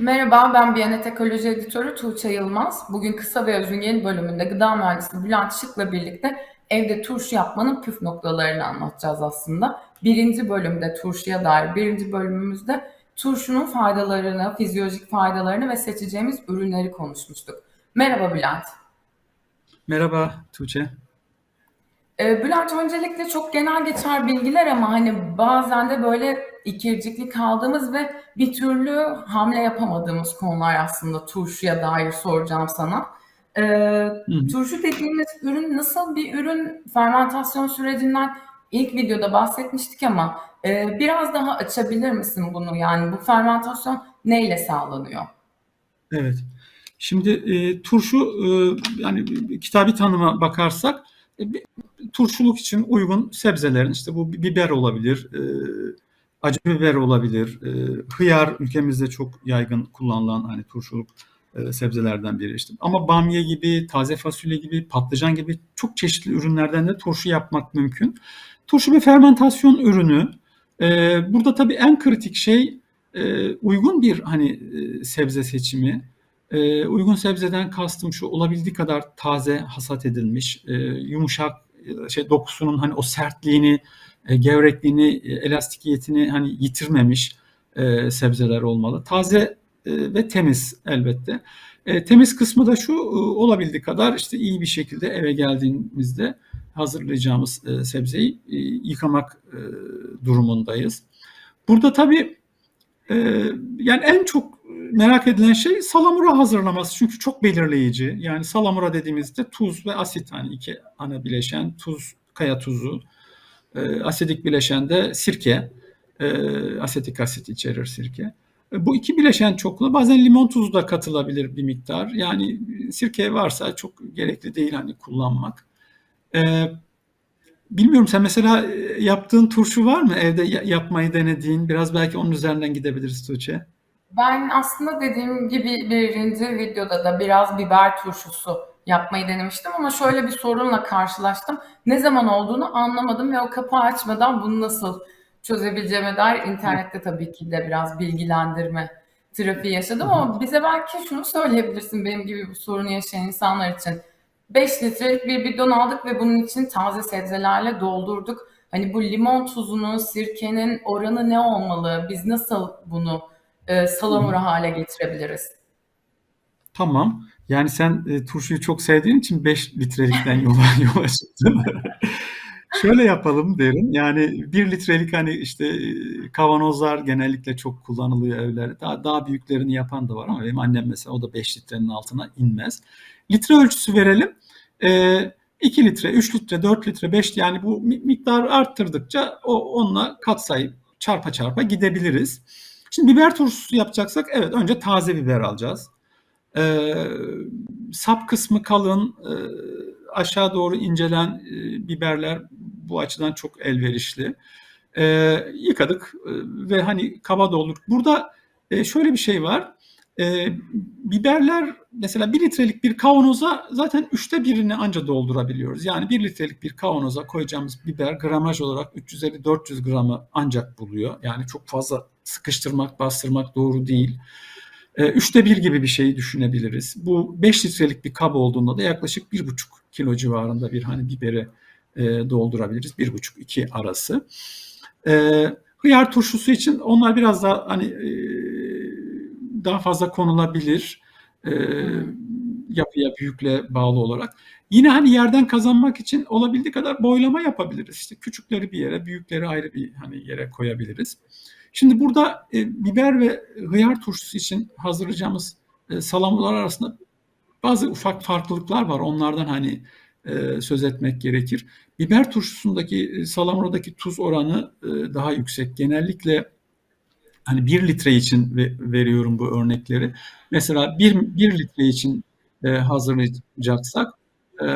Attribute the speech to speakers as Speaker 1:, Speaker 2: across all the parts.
Speaker 1: Merhaba, ben Biyanet Ekoloji Editörü Tuğçe Yılmaz. Bugün Kısa ve Öz'ün yeni bölümünde gıda mühendisi Bülent Şık'la birlikte evde turşu yapmanın püf noktalarını anlatacağız aslında. Birinci bölümde turşuya dair, birinci bölümümüzde turşunun faydalarını, fizyolojik faydalarını ve seçeceğimiz ürünleri konuşmuştuk. Merhaba Bülent.
Speaker 2: Merhaba Tuğçe.
Speaker 1: Ee, Bülent öncelikle çok genel geçer bilgiler ama hani bazen de böyle ikircikli kaldığımız ve bir türlü hamle yapamadığımız konular aslında turşuya dair soracağım sana.
Speaker 2: Hı.
Speaker 1: turşu dediğimiz ürün nasıl bir ürün? Fermentasyon sürecinden ilk videoda bahsetmiştik ama e, biraz daha açabilir misin bunu? Yani bu fermentasyon neyle sağlanıyor?
Speaker 2: Evet. Şimdi e, turşu e, yani kitabi tanıma bakarsak e, bir- turşuluk için uygun sebzelerin işte bu biber olabilir, e, acı biber olabilir, e, hıyar ülkemizde çok yaygın kullanılan hani turşuluk e, sebzelerden biri işte. Ama bamya gibi, taze fasulye gibi, patlıcan gibi çok çeşitli ürünlerden de turşu yapmak mümkün. Turşu bir fermentasyon ürünü. E, burada tabii en kritik şey e, uygun bir hani e, sebze seçimi. E, uygun sebzeden kastım şu olabildiği kadar taze hasat edilmiş, e, yumuşak e, şey dokusunun hani o sertliğini, e, gevrekliğini, e, elastikiyetini hani yitirmemiş e, sebzeler olmalı. Taze e, ve temiz elbette. E, temiz kısmı da şu e, olabildiği kadar işte iyi bir şekilde eve geldiğimizde hazırlayacağımız e, sebzeyi e, yıkamak e, durumundayız. Burada tabii e, yani en çok merak edilen şey salamura hazırlaması çünkü çok belirleyici. Yani salamura dediğimizde tuz ve asit hani iki ana bileşen tuz, kaya tuzu, e, asidik bileşen de sirke, e, asetik asit içerir sirke. E, bu iki bileşen çoklu bazen limon tuzu da katılabilir bir miktar. Yani sirke varsa çok gerekli değil hani kullanmak. E, bilmiyorum sen mesela e, yaptığın turşu var mı? Evde ya- yapmayı denediğin biraz belki onun üzerinden gidebiliriz Tuğçe.
Speaker 1: Ben aslında dediğim gibi birinci videoda da biraz biber turşusu yapmayı denemiştim ama şöyle bir sorunla karşılaştım. Ne zaman olduğunu anlamadım ve o kapağı açmadan bunu nasıl çözebileceğime dair internette tabii ki de biraz bilgilendirme trafiği yaşadım ama bize belki şunu söyleyebilirsin benim gibi bu sorunu yaşayan insanlar için. 5 litrelik bir bidon aldık ve bunun için taze sebzelerle doldurduk. Hani bu limon tuzunun, sirkenin oranı ne olmalı? Biz nasıl bunu e, salamura hale getirebiliriz.
Speaker 2: Tamam. Yani sen e, turşuyu çok sevdiğin için 5 litrelikten yola yola çıktın. Şöyle yapalım derim. Yani bir litrelik hani işte e, kavanozlar genellikle çok kullanılıyor evlerde. Daha, daha büyüklerini yapan da var ama benim annem mesela o da 5 litrenin altına inmez. Litre ölçüsü verelim. E, 2 litre, 3 litre, 4 litre, 5 yani bu mi- miktarı arttırdıkça o onunla katsayı çarpa çarpa gidebiliriz. Şimdi biber turşusu yapacaksak evet önce taze biber alacağız. Ee, sap kısmı kalın, e, aşağı doğru incelen e, biberler bu açıdan çok elverişli. Ee, yıkadık e, ve hani kaba doldurduk. Burada e, şöyle bir şey var. E, biberler mesela bir litrelik bir kavanoza zaten üçte birini anca doldurabiliyoruz. Yani bir litrelik bir kavanoza koyacağımız biber gramaj olarak 350-400 gramı ancak buluyor. Yani çok fazla sıkıştırmak, bastırmak doğru değil. E, üçte bir gibi bir şeyi düşünebiliriz. Bu 5 litrelik bir kab olduğunda da yaklaşık bir buçuk kilo civarında bir hani biberi e, doldurabiliriz. Bir buçuk iki arası. E, hıyar turşusu için onlar biraz daha hani e, daha fazla konulabilir. E, yapıya büyükle bağlı olarak. Yine hani yerden kazanmak için olabildiği kadar boylama yapabiliriz. İşte küçükleri bir yere, büyükleri ayrı bir hani yere koyabiliriz. Şimdi burada e, biber ve hıyar turşusu için hazırlayacağımız e, salamlar arasında bazı ufak farklılıklar var. Onlardan hani e, söz etmek gerekir. Biber turşusundaki e, salamuradaki tuz oranı e, daha yüksek. Genellikle hani bir litre için ve, veriyorum bu örnekleri. Mesela bir, bir litre için e, hazırlayacaksak e,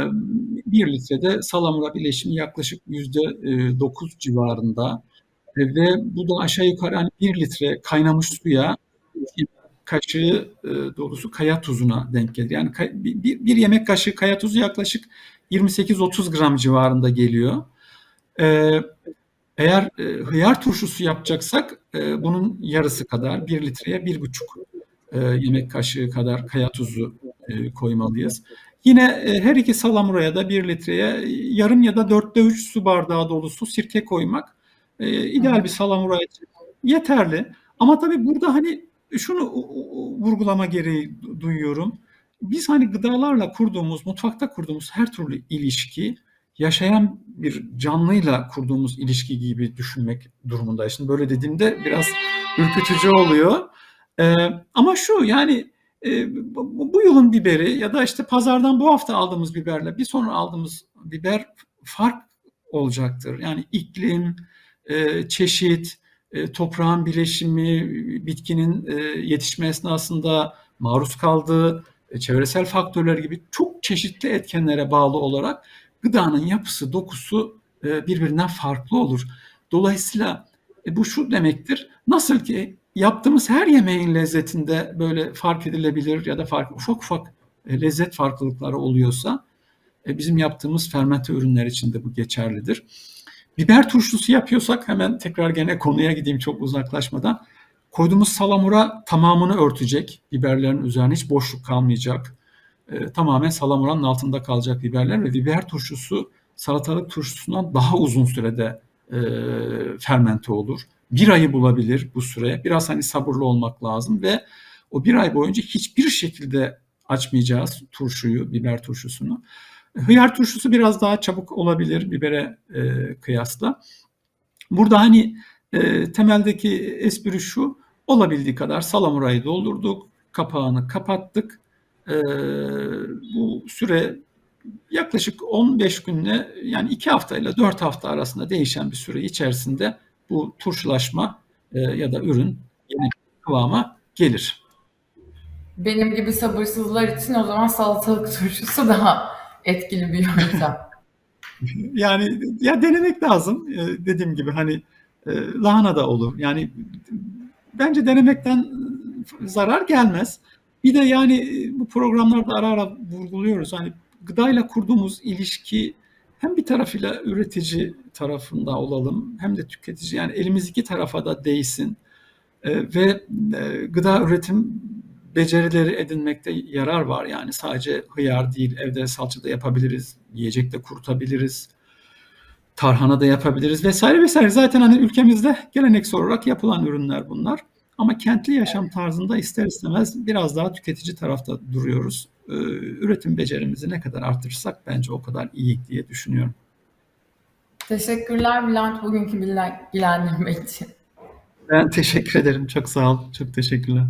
Speaker 2: bir litrede salamura bileşimi yaklaşık yüzde e, dokuz civarında e, ve bu da aşağı yukarı hani bir litre kaynamış suya kaşığı e, dolusu kaya tuzuna denk gelir. Yani bir, bir yemek kaşığı kaya tuzu yaklaşık 28-30 gram civarında geliyor. E, eğer e, hıyar turşusu yapacaksak e, bunun yarısı kadar bir litreye bir buçuk e, yemek kaşığı kadar kaya tuzu koymalıyız. Yine her iki salamuraya da 1 litreye yarım ya da dörtte üç su bardağı dolusu sirke koymak e, ideal bir salamura için yeterli. Ama tabii burada hani şunu vurgulama gereği duyuyorum. Biz hani gıdalarla kurduğumuz, mutfakta kurduğumuz her türlü ilişki yaşayan bir canlıyla kurduğumuz ilişki gibi düşünmek durumundayız. Şimdi böyle dediğimde biraz ürkütücü oluyor. Ee, ama şu yani e, bu, yılın biberi ya da işte pazardan bu hafta aldığımız biberle bir sonra aldığımız biber fark olacaktır. Yani iklim, e, çeşit, e, toprağın bileşimi, bitkinin e, yetişme esnasında maruz kaldığı çevresel faktörler gibi çok çeşitli etkenlere bağlı olarak gıdanın yapısı, dokusu birbirinden farklı olur. Dolayısıyla bu şu demektir. Nasıl ki yaptığımız her yemeğin lezzetinde böyle fark edilebilir ya da fark, ufak ufak lezzet farklılıkları oluyorsa bizim yaptığımız fermente ürünler için de bu geçerlidir. Biber turşusu yapıyorsak hemen tekrar gene konuya gideyim çok uzaklaşmadan. Koyduğumuz salamura tamamını örtecek. Biberlerin üzerine hiç boşluk kalmayacak. E, tamamen salamuranın altında kalacak biberler ve biber turşusu salatalık turşusundan daha uzun sürede e, fermente olur. Bir ayı bulabilir bu süre. Biraz hani sabırlı olmak lazım ve o bir ay boyunca hiçbir şekilde açmayacağız turşuyu, biber turşusunu. Hıyar turşusu biraz daha çabuk olabilir bibere e, kıyasla. Burada hani e, temeldeki espri şu, olabildiği kadar salamurayı doldurduk, kapağını kapattık. E, bu süre yaklaşık 15 günle yani 2 hafta ile 4 hafta arasında değişen bir süre içerisinde bu turşulaşma e, ya da ürün yeni kıvama gelir.
Speaker 1: Benim gibi sabırsızlar için o zaman salatalık turşusu daha etkili bir yöntem.
Speaker 2: yani ya denemek lazım. E, dediğim gibi hani e, lahana da olur. Yani bence denemekten zarar gelmez. Bir de yani bu programlarda ara ara vurguluyoruz. Hani gıdayla kurduğumuz ilişki hem bir tarafıyla üretici tarafında olalım hem de tüketici yani elimiz iki tarafa da değsin e, ve e, gıda üretim becerileri edinmekte yarar var yani sadece hıyar değil evde salça da yapabiliriz yiyecek de kurutabiliriz tarhana da yapabiliriz vesaire vesaire zaten hani ülkemizde geleneksel olarak yapılan ürünler bunlar ama kentli yaşam tarzında ister istemez biraz daha tüketici tarafta duruyoruz. Ee, üretim becerimizi ne kadar artırırsak bence o kadar iyi diye düşünüyorum.
Speaker 1: Teşekkürler Bülent bugünkü bilgilendirme için.
Speaker 2: Ben teşekkür ederim. Çok sağ ol. Çok teşekkürler.